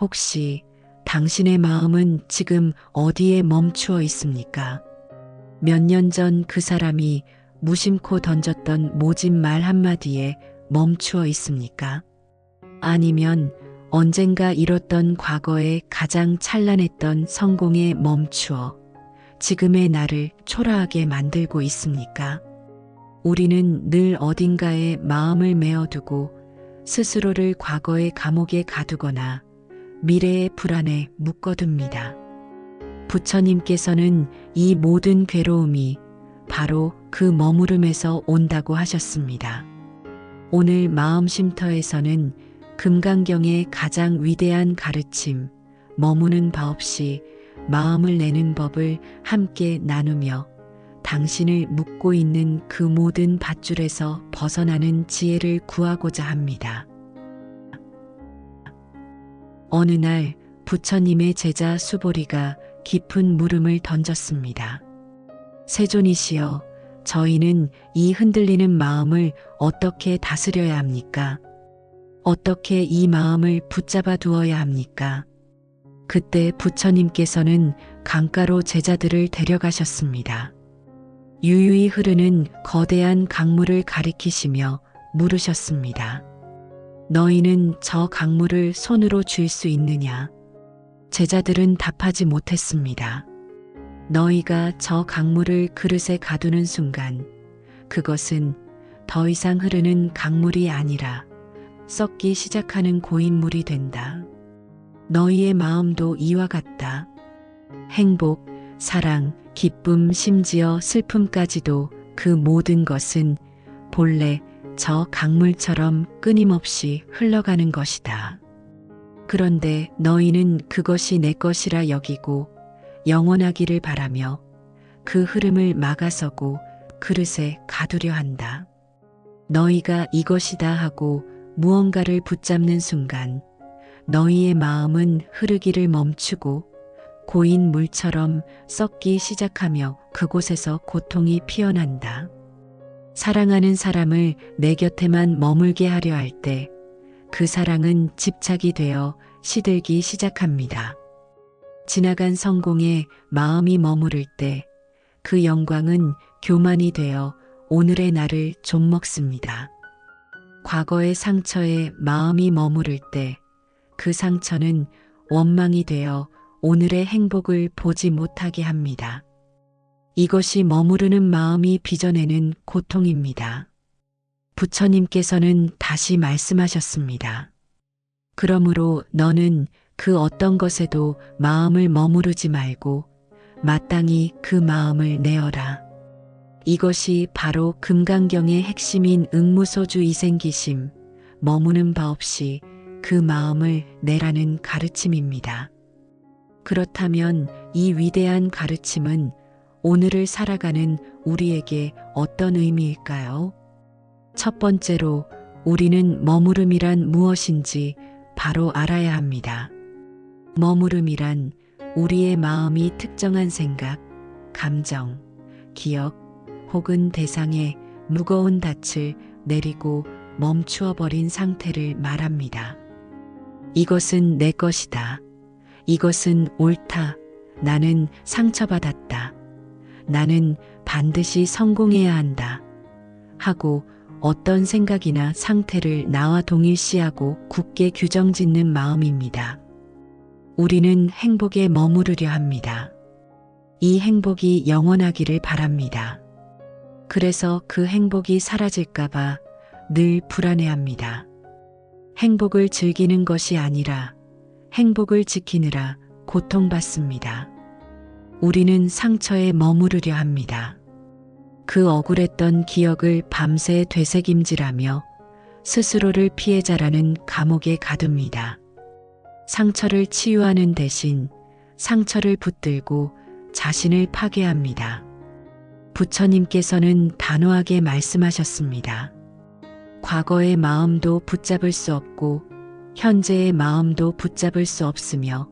혹시 당신의 마음은 지금 어디에 멈추어 있습니까? 몇 년 전 그 사람이 무심코 던졌던 모진 말 한마디에 멈추어 있습니까? 아니면 언젠가 이뤘던 과거의 가장 찬란했던 성공에 멈추어 지금의 나를 초라하게 만들고 있습니까? 우리는 늘 어딘가에 마음을 메어두고 스스로를 과거의 감옥에 가두거나 미래의 불안에 묶어둡니다. 부처님께서는 이 모든 괴로움이 바로 그 머무름에서 온다고 하셨습니다. 오늘 마음쉼터에서는 금강경의 가장 위대한 가르침, 머무는 바 없이 마음을 내는 법을 함께 나누며 당신을 묶고 있는 그 모든 밧줄에서 벗어나는 지혜를 구하고자 합니다. 어느 날 부처님의 제자 수보리가 깊은 물음을 던졌습니다. 세존이시여, 저희는 이 흔들리는 마음을 어떻게 다스려야 합니까? 어떻게 이 마음을 붙잡아 두어야 합니까? 그때 부처님께서는 강가로 제자들을 데려가셨습니다. 유유히 흐르는 거대한 강물을 가리키시며 물으셨습니다. 너희는 저 강물을 손으로 쥘수 있느냐? 제자들은 답하지 못했습니다. 너희가 저 강물을 그릇에 가두는 순간 그것은 더 이상 흐르는 강물이 아니라 썩기 시작하는 고인물이 된다. 너희의 마음도 이와 같다. 행복, 사랑, 기쁨, 심지어 슬픔까지도 그 모든 것은 본래 저 강물처럼 끊임없이 흘러가는 것이다. 그런데 너희는 그것이 내 것이라 여기고 영원하기를 바라며 그 흐름을 막아서고 그릇에 가두려 한다. 너희가 이것이다 하고 무언가를 붙잡는 순간 너희의 마음은 흐르기를 멈추고 고인 물처럼 썩기 시작하며 그곳에서 고통이 피어난다. 사랑하는 사람을 내 곁에만 머물게 하려 할 때 그 사랑은 집착이 되어 시들기 시작합니다. 지나간 성공에 마음이 머무를 때 그 영광은 교만이 되어 오늘의 나를 좀 먹습니다. 과거의 상처에 마음이 머무를 때 그 상처는 원망이 되어 오늘의 행복을 보지 못하게 합니다. 이것이 머무르는 마음이 빚어내는 고통입니다. 부처님께서는 다시 말씀하셨습니다. 그러므로 너는 그 어떤 것에도 마음을 머무르지 말고 마땅히 그 마음을 내어라. 이것이 바로 금강경의 핵심인 응무소주 이생기심, 머무는 바 없이 그 마음을 내라는 가르침입니다. 그렇다면 이 위대한 가르침은 오늘을 살아가는 우리에게 어떤 의미일까요? 첫 번째로 우리는 머무름이란 무엇인지 바로 알아야 합니다. 머무름이란 우리의 마음이 특정한 생각, 감정, 기억 혹은 대상에 무거운 닻을 내리고 멈추어 버린 상태를 말합니다. 이것은 내 것이다. 이것은 옳다. 나는 상처받았다. 나는 반드시 성공해야 한다. 하고 어떤 생각이나 상태를 나와 동일시하고 굳게 규정 짓는 마음입니다. 우리는 행복에 머무르려 합니다. 이 행복이 영원하기를 바랍니다. 그래서 그 행복이 사라질까봐 늘 불안해합니다. 행복을 즐기는 것이 아니라 행복을 지키느라 고통받습니다. 우리는 상처에 머무르려 합니다. 그 억울했던 기억을 밤새 되새김질하며 스스로를 피해자라는 감옥에 가둡니다. 상처를 치유하는 대신 상처를 붙들고 자신을 파괴합니다. 부처님께서는 단호하게 말씀하셨습니다. 과거의 마음도 붙잡을 수 없고 현재의 마음도 붙잡을 수 없으며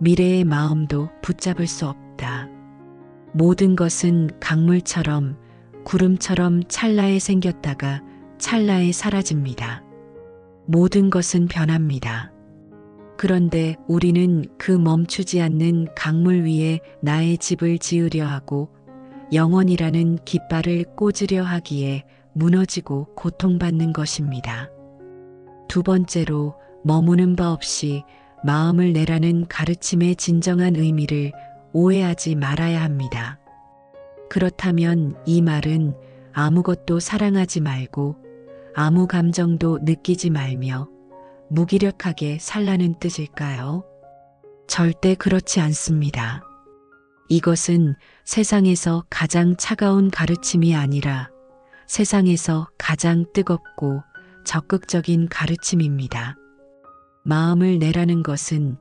미래의 마음도 붙잡을 수 없다. 모든 것은 강물처럼 구름처럼 찰나에 생겼다가 찰나에 사라집니다. 모든 것은 변합니다. 그런데 우리는 그 멈추지 않는 강물 위에 나의 집을 지으려 하고 영원이라는 깃발을 꽂으려 하기에 무너지고 고통받는 것입니다. 두 번째로 머무는 바 없이 마음을 내라는 가르침의 진정한 의미를 오해하지 말아야 합니다. 그렇다면 이 말은 아무것도 사랑하지 말고 아무 감정도 느끼지 말며 무기력하게 살라는 뜻일까요? 절대 그렇지 않습니다. 이것은 세상에서 가장 차가운 가르침이 아니라 세상에서 가장 뜨겁고 적극적인 가르침입니다. 마음을 내라는 것은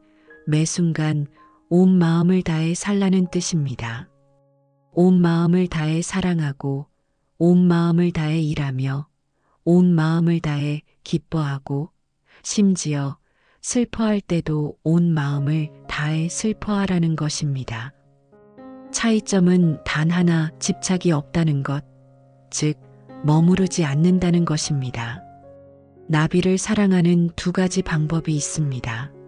매 순간 온 마음을 다해 살라는 뜻입니다. 온 마음을 다해 사랑하고 온 마음을 다해 일하며 온 마음을 다해 기뻐하고 심지어 슬퍼할 때도 온 마음을 다해 슬퍼하라는 것입니다. 차이점은 단 하나 집착이 없다는 것, 즉, 머무르지 않는다는 것입니다. 나비를 사랑하는 두 가지 방법이 있습니다.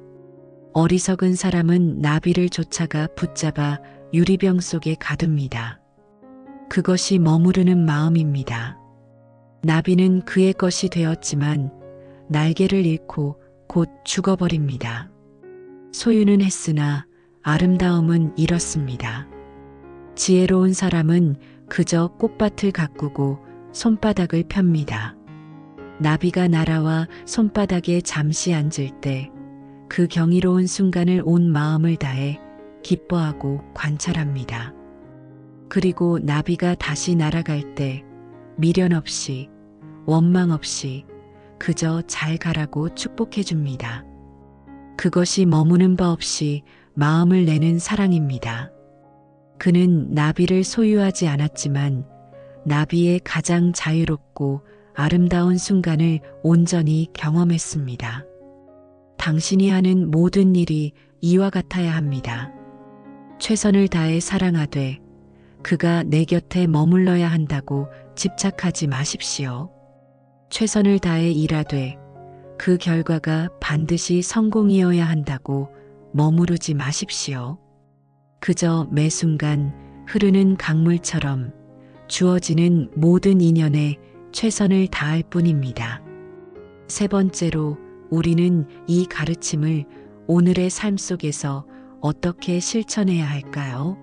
어리석은 사람은 나비를 쫓아가 붙잡아 유리병 속에 가둡니다. 그것이 머무르는 마음입니다. 나비는 그의 것이 되었지만 날개를 잃고 곧 죽어버립니다. 소유는 했으나 아름다움은 잃었습니다. 지혜로운 사람은 그저 꽃밭을 가꾸고 손바닥을 펴니다. 나비가 날아와 손바닥에 잠시 앉을 때 그 경이로운 순간을 온 마음을 다해 기뻐하고 관찰합니다. 그리고 나비가 다시 날아갈 때 미련 없이 원망 없이 그저 잘 가라고 축복해 줍니다. 그것이 머무는 바 없이 마음을 내는 사랑입니다. 그는 나비를 소유하지 않았지만 나비의 가장 자유롭고 아름다운 순간을 온전히 경험했습니다. 당신이 하는 모든 일이 이와 같아야 합니다. 최선을 다해 사랑하되 그가 내 곁에 머물러야 한다고 집착하지 마십시오. 최선을 다해 일하되 그 결과가 반드시 성공이어야 한다고 머무르지 마십시오. 그저 매 순간 흐르는 강물처럼 주어지는 모든 인연에 최선을 다할 뿐입니다. 세 번째로 우리는 이 가르침을 오늘의 삶 속에서 어떻게 실천해야 할까요?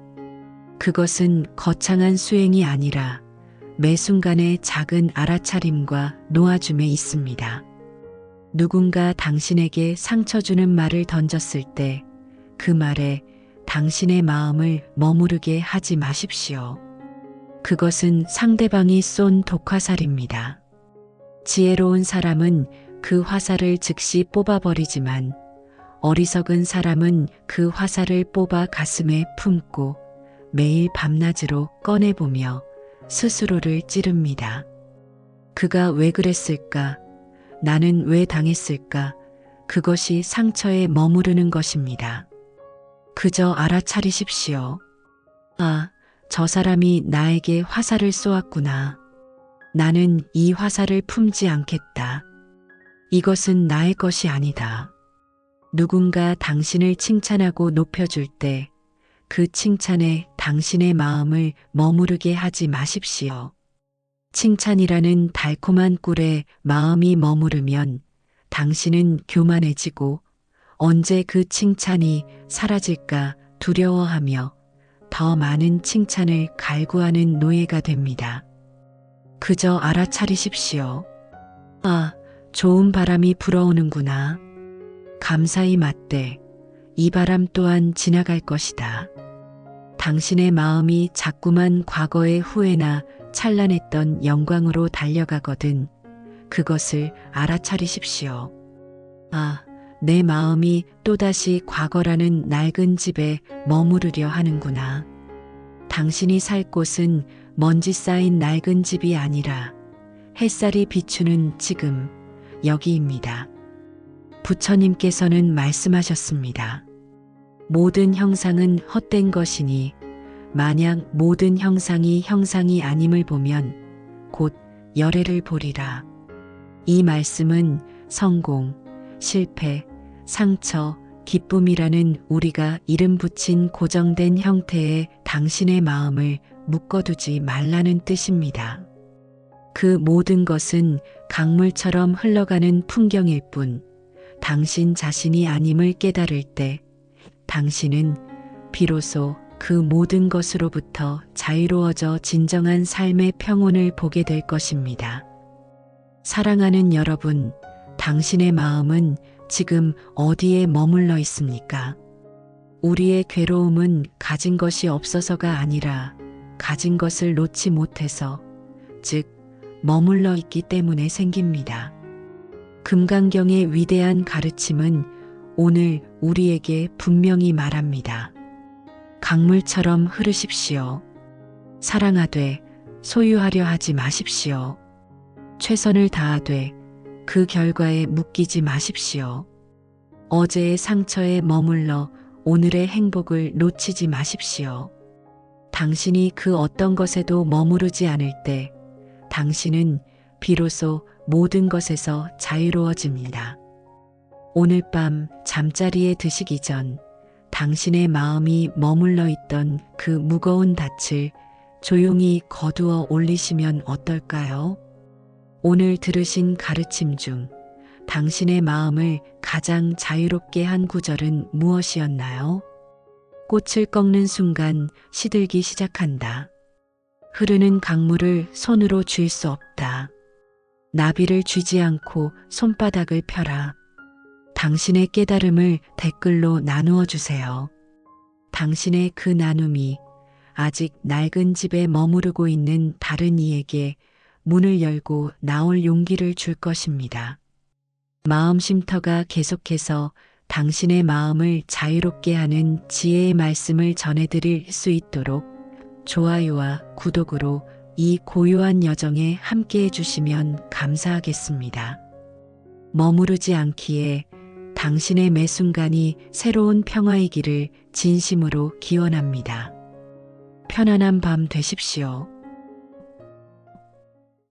그것은 거창한 수행이 아니라 매 순간의 작은 알아차림과 놓아줌에 있습니다. 누군가 당신에게 상처 주는 말을 던졌을 때 그 말에 당신의 마음을 머무르게 하지 마십시오. 그것은 상대방이 쏜 독화살입니다. 지혜로운 사람은 그 화살을 즉시 뽑아버리지만 어리석은 사람은 그 화살을 뽑아 가슴에 품고 매일 밤낮으로 꺼내보며 스스로를 찌릅니다. 그가 왜 그랬을까? 나는 왜 당했을까? 그것이 상처에 머무르는 것입니다. 그저 알아차리십시오. 아, 저 사람이 나에게 화살을 쏘았구나. 나는 이 화살을 품지 않겠다. 이것은 나의 것이 아니다. 누군가 당신을 칭찬하고 높여줄 때 그 칭찬에 당신의 마음을 머무르게 하지 마십시오. 칭찬이라는 달콤한 꿀에 마음이 머무르면 당신은 교만해지고 언제 그 칭찬이 사라질까 두려워하며 더 많은 칭찬을 갈구하는 노예가 됩니다. 그저 알아차리십시오. 아, 좋은 바람이 불어오는구나. 감사히 맞대. 이 바람 또한 지나갈 것이다. 당신의 마음이 자꾸만 과거의 후회나 찬란했던 영광으로 달려가거든 그것을 알아차리십시오. 아, 내 마음이 또다시 과거라는 낡은 집에 머무르려 하는구나. 당신이 살 곳은 먼지 쌓인 낡은 집이 아니라 햇살이 비추는 지금 여기입니다. 부처님께서는 말씀하셨습니다. 모든 형상은 헛된 것이니 만약 모든 형상이 형상이 아님을 보면 곧 열애를 보리라. 이 말씀은 성공, 실패, 상처, 기쁨이라는 우리가 이름 붙인 고정된 형태의 당신의 마음을 묶어두지 말라는 뜻입니다. 그 모든 것은 강물처럼 흘러가는 풍경일 뿐, 당신 자신이 아님을 깨달을 때, 당신은 비로소 그 모든 것으로부터 자유로워져 진정한 삶의 평온을 보게 될 것입니다. 사랑하는 여러분, 당신의 마음은 지금 어디에 머물러 있습니까? 우리의 괴로움은 가진 것이 없어서가 아니라 가진 것을 놓지 못해서, 즉, 머물러 있기 때문에 생깁니다. 금강경의 위대한 가르침은 오늘 우리에게 분명히 말합니다. 강물처럼 흐르십시오. 사랑하되 소유하려 하지 마십시오. 최선을 다하되 그 결과에 묶이지 마십시오. 어제의 상처에 머물러 오늘의 행복을 놓치지 마십시오. 당신이 그 어떤 것에도 머무르지 않을 때 당신은 비로소 모든 것에서 자유로워집니다. 오늘 밤 잠자리에 드시기 전 당신의 마음이 머물러 있던 그 무거운 닻을 조용히 거두어 올리시면 어떨까요? 오늘 들으신 가르침 중 당신의 마음을 가장 자유롭게 한 구절은 무엇이었나요? 꽃을 꺾는 순간 시들기 시작한다. 흐르는 강물을 손으로 쥘 수 없다. 나비를 쥐지 않고 손바닥을 펴라. 당신의 깨달음을 댓글로 나누어 주세요. 당신의 그 나눔이 아직 낡은 집에 머무르고 있는 다른 이에게 문을 열고 나올 용기를 줄 것입니다. 마음 쉼터가 계속해서 당신의 마음을 자유롭게 하는 지혜의 말씀을 전해드릴 수 있도록 좋아요와 구독으로 이 고요한 여정에 함께 해주시면 감사하겠습니다. 머무르지 않기에 당신의 매 순간이 새로운 평화이기를 진심으로 기원합니다. 편안한 밤 되십시오.